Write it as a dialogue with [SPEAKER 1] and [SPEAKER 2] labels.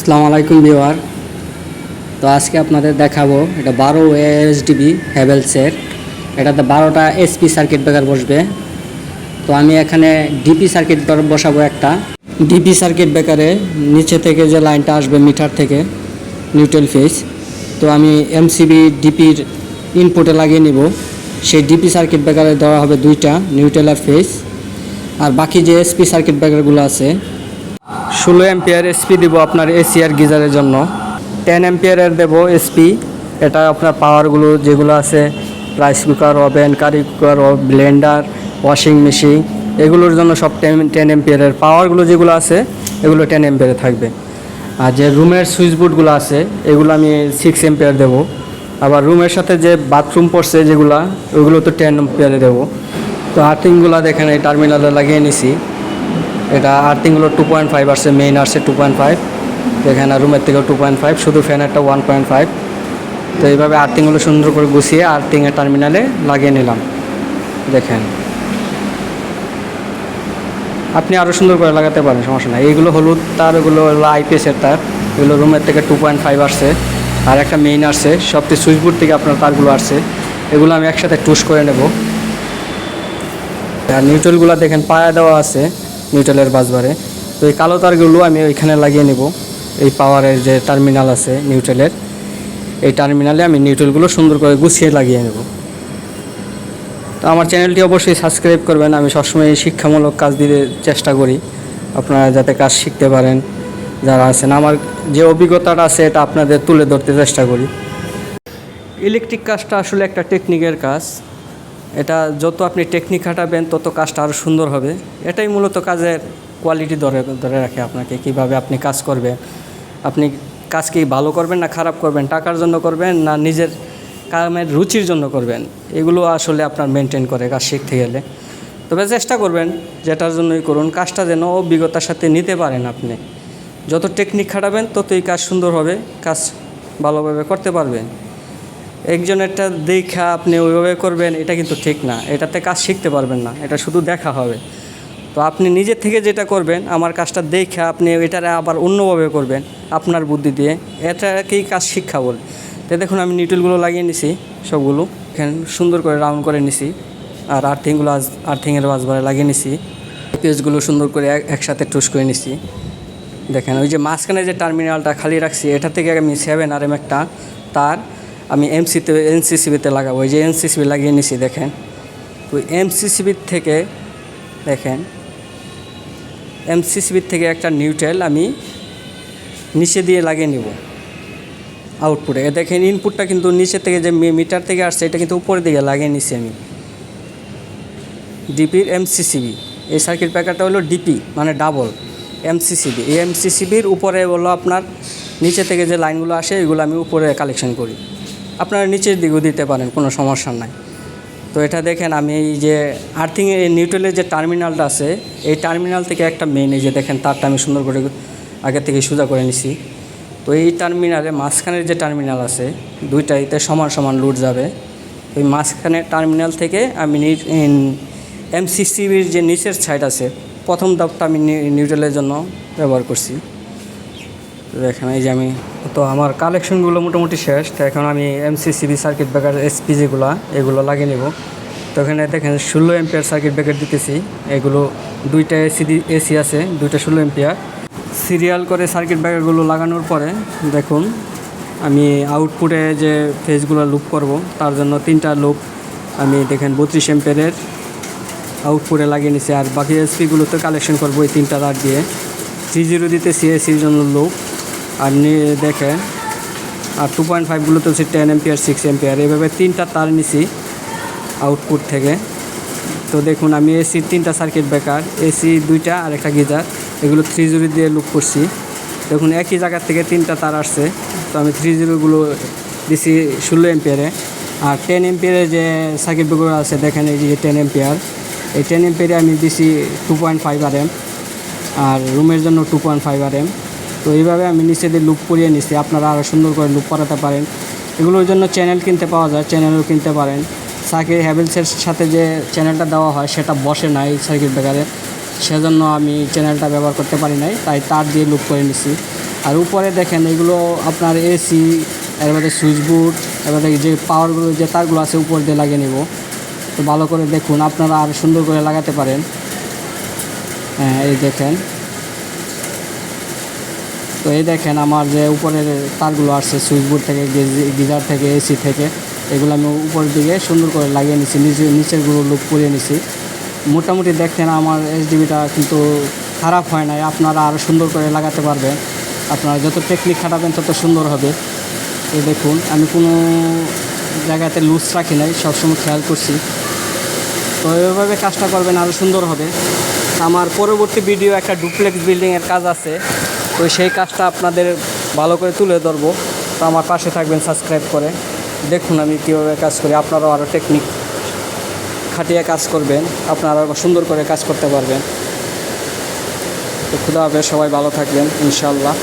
[SPEAKER 1] আসসালামু আলাইকুম ভিওয়ার তো আজকে আপনাদের দেখাবো এটা বারো এসডিবি হ্যাভেলসের। এটাতে বারোটা এসপি সার্কিট ব্রেকার বসবে। তো আমি এখানে ডিপি সার্কিট বসাবো একটা। ডিপি সার্কিট ব্রেকারে নিচে থেকে যে লাইনটা আসবে মিটার থেকে, নিউট্রাল ফেস তো আমি এমসিবি ডিপির ইনপুটে লাগিয়ে নিব। সেই ডিপি সার্কিট ব্রেকারে দেওয়া হবে দুইটা, নিউট্রাল আর ফেস আর বাকি যে এসপি সার্কিট ব্রেকারগুলো আছে ষোলো এম্পিয়ার এসপি দেবো আপনার এসি আর গিজারের জন্য। টেন এম্পিয়ারের দেবো এসপি এটা আপনার পাওয়ারগুলো যেগুলো আছে rice cooker oven curry cooker blender washing machine এগুলোর জন্য সব টেন টেন এম্পিয়ারের পাওয়ারগুলো যেগুলো আছে, এগুলো টেন এম্পিয়ারে থাকবে। আর যে রুমের সুইচ বোর্ডগুলো আছে, এগুলো আমি সিক্স এম্পিয়ার দেবো। আবার রুমের সাথে যে বাথরুম পড়ছে যেগুলো, ওগুলো তো টেন এম্পিয়ারে দেবো। তো আর্থিংগুলো দেখেন, এই টার্মিনালে লাগিয়ে নিছি। এটা আর্থিংগুলো টু পয়েন্ট ফাইভ আসছে মেইন আসছে টু পয়েন্ট ফাইভ এখানে রুমের থেকেও টু পয়েন্ট ফাইভ শুধু ফ্যানেরটা ওয়ান পয়েন্ট ফাইভ তো এইভাবে আর্থিংগুলো সুন্দর করে গুছিয়ে আর্থিংয়ের টার্মিনালে লাগিয়ে নিলাম। দেখেন। আপনি আরও সুন্দর করে লাগাতে পারেন, সমস্যা নাই। এইগুলো হলুদ তার, ওগুলো হলো আইপিএসের তার। এগুলো রুমের থেকে টু পয়েন্ট ফাইভ আসছে। আর একটা মেইন আসছে সবটি সুইচবোর্ড থেকে আপনার তারগুলো আসছে। এগুলো আমি একসাথে টুস করে নেব। আর নিউট্রালগুলো দেখেন, পায়া দেওয়া আছে। নিউট্রালের বাসবারে। তো এই কালো তারগুলো আমি ওইখানে লাগিয়ে নেব। এই পাওয়ারের যে টার্মিনাল আছে নিউট্রালের, এই টার্মিনালে আমি নিউট্রালগুলো সুন্দর করে গুছিয়ে লাগিয়ে নেব। তো আমার চ্যানেলটি অবশ্যই সাবস্ক্রাইব করবেন। আমি সবসময় শিক্ষামূলক কাজ দিতে চেষ্টা করি। আপনারা যাতে কাজ শিখতে পারেন, যারা আছেন। আমার যে অভিজ্ঞতাটা আছে, এটা আপনাদের তুলে ধরতে চেষ্টা করি। ইলেকট্রিক কাজটা আসলে একটা টেকনিকের কাজ। এটা যত আপনি টেকনিক খাটাবেন, তত কাজটা আরও সুন্দর হবে। এটাই মূলত কাজের কোয়ালিটি ধরে ধরে রাখে আপনাকে, কীভাবে আপনি কাজ করবেন। আপনি কাজ কি ভালো করবেন না খারাপ করবেন? টাকার জন্য করবেন না নিজের কামের রুচির জন্য করবেন? এগুলো আসলে আপনার মেনটেন করে কাজ শিখতে গেলে। তবে চেষ্টা করবেন যেটার জন্যই করুন। কাজটা যেন অভিজ্ঞতার সাথে নিতে পারেন আপনি। যত টেকনিক খাটাবেন, ততই কাজ সুন্দর হবে, কাজ ভালোভাবে করতে পারবেন। একজনেরটা দেখা আপনি ওইভাবে করবেন, এটা কিন্তু ঠিক না। এটাতে কাজ শিখতে পারবেন না, এটা শুধু দেখা হবে। তো আপনি নিজের থেকে যেটা করবেন, আমার কাজটা দেখা আপনি এটারে আবার অন্যভাবে করবেন, আপনার বুদ্ধি দিয়ে। এটাকেই কাজ শিক্ষা বলে। তো দেখুন, আমি নিউট্রেলগুলো লাগিয়ে নিছি, সবগুলো। এখানে সুন্দর করে রাউন্ড করে নিছি, আর আর্থিংগুলো আজ, আর্থিংয়ের বাসবারে লাগিয়ে নিছি। পেজগুলো সুন্দর করে এক- একসাথে টুস করে নিছি। দেখেন, ওই যে মাঝখানে যে টার্মিনালটা খালি রাখছি, এটা থেকে আমি সেভেন আর এম একটা, তার আমি এমসিতে এনসিসিবিতে লাগাবো, ওই যে এনসিসিবি লাগিয়ে নিছি, দেখেন। তো এমসিসিবির থেকে, দেখেন এমসিসিবির থেকে একটা নিউট্রেল আমি নিচে দিয়ে লাগিয়ে নিব আউটপুটে। দেখেন ইনপুটটা কিন্তু নিচে থেকে যে মিটার থেকে আসছে, এটা কিন্তু উপরের দিকে লাগিয়ে নিছি আমি। ডিপির এমসিসিবি এই সার্কিট প্যাকারটা হলো ডিপি মানে ডাবল এমসিসিবি এই এমসিসিবির উপরে হলো আপনার নিচে থেকে যে লাইনগুলো আসে, এগুলো আমি উপরে কালেকশন করি। আপনারা নিচের দিকেও দিতে পারেন, কোনো সমস্যা নাই। তো এটা দেখেন আমি এই যে আর্থিং নিউট্রালের যে টার্মিনালটা আছে, এই টার্মিনাল থেকে একটা মেন এই যে দেখেন তারটা আমি সুন্দর করে আগে থেকে সোজা করে নিছি। তো এই টার্মিনালে মাঝখানের যে টার্মিনাল আছে দুইটাইতে সমান সমান লুট যাবে। ওই মাঝখানের টার্মিনাল থেকে আমি এমসিসিবির যে নিচের সাইড আছে, প্রথম দাপটা আমি নিউট্রালের জন্য ব্যবহার করছি। তো দেখেন এই যে আমি তো আমার কালেকশনগুলো মোটামুটি শেষ, তো এখন আমি এমসিসিবি সার্কিট ব্রেকার এসপি যেগুলো এগুলো লাগিয়ে নেব। তো এখানে দেখেন ষোলো এম্পিয়ার সার্কিট ব্রেকার দিতেছি, এগুলো দুইটা এসি এসি আছে, দুইটা ষোলো এম্পিয়ার সিরিয়াল করে সার্কিট ব্রেকারগুলো লাগানোর পরে, দেখুন, আমি আউটপুটে যে ফেজগুলো লুপ করব, তার জন্য তিনটা লুপ আমি দেখেন বত্রিশ এম্পিয়ারের আউটপুটে লাগিয়ে নিছি, আর বাকি এসপিগুলোতে কালেকশন করব এই তিনটা তার দিয়ে। থ্রি জিরো দিতে সিএসির জন্য লুপ আর দেখেন আর টু পয়েন্ট ফাইভগুলোতে হচ্ছে টেন এম্পিয়ার সিক্স এম্পিয়ার এইভাবে তিনটা তার নিছি আউটপুট থেকে। তো দেখুন, আমি এসির তিনটা সার্কিট ব্রেকার এসি দুইটা আর একটা গিজার, এগুলো থ্রি জিরো দিয়ে লুক করছি। দেখুন, একই জায়গার থেকে তিনটা তার আসছে, তো আমি থ্রি জিরোগুলো দিছি ষোলো এম্পিয়ারে আর টেন এম্পিয়ারে যে সার্কিট ব্রেকার আছে, দেখেন এই যে টেন এম্পিয়ার এই টেন এম্পিয়ারে আমি দিছি two point five R M আর রুমের জন্য two point five R M তো এইভাবে আমি নিচে দিয়ে লুপ করিয়ে নিছি। আপনারা আরও সুন্দর করে লুপ করাতে পারেন। এগুলোর জন্য চ্যানেল কিনতে পাওয়া যায় চ্যানেলও কিনতে পারেন। সার্কিট হ্যাভেলসের সাথে যে চ্যানেলটা দেওয়া হয়, সেটা বসে না এই সার্কিট ব্রেকারে সেজন্য আমি চ্যানেলটা ব্যবহার করতে পারি নাই, তাই তার দিয়ে লুপ করে নিছি। আর উপরে দেখেন, এগুলো আপনার এসি এর মধ্যে সুইচ বোর্ড এবার যে পাওয়ারগুলো যে তারগুলো আছে, উপর দিয়ে লাগিয়ে নেব। তো ভালো করে দেখুন, আপনারা আর সুন্দর করে লাগাতে পারেন। হ্যাঁ এই দেখেন। তো এই দেখেন আমার যে উপরের তারগুলো আসছে সুইচবোর্ড থেকে গিজার থেকে এসি থেকে, এগুলো আমি উপরের দিকে সুন্দর করে লাগিয়ে নিছি, নিচে নিচেরগুলো লুক করিয়ে নিছি। মোটামুটি দেখেন আমার এইচডিবিটা কিন্তু খারাপ হয় নাই, আপনারা আরও সুন্দর করে লাগাতে পারবেন। আপনারা যত টেকনিক খাটাবেন, তত সুন্দর হবে। এই দেখুন, আমি কোনো জায়গাতে লুজ রাখি নাই, সবসময় খেয়াল করছি। তো এইভাবে কাজটা করবেন আরও সুন্দর হবে। আমার পরবর্তী ভিডিও একটা ডুপ্লেক্স বিল্ডিংয়ের কাজ আছে। তো সেই কাজটা আপনাদের ভালো করে তুলে ধরবো। তো আমার পাশে থাকবেন সাবস্ক্রাইব করে। দেখুন আমি কীভাবে কাজ করি। আপনারাও আরও টেকনিক খাটিয়ে কাজ করবেন। আপনারা সুন্দর করে কাজ করতে পারবেন। তো খুদা হবে সবাই ভালো থাকবেন ইনশাল্লাহ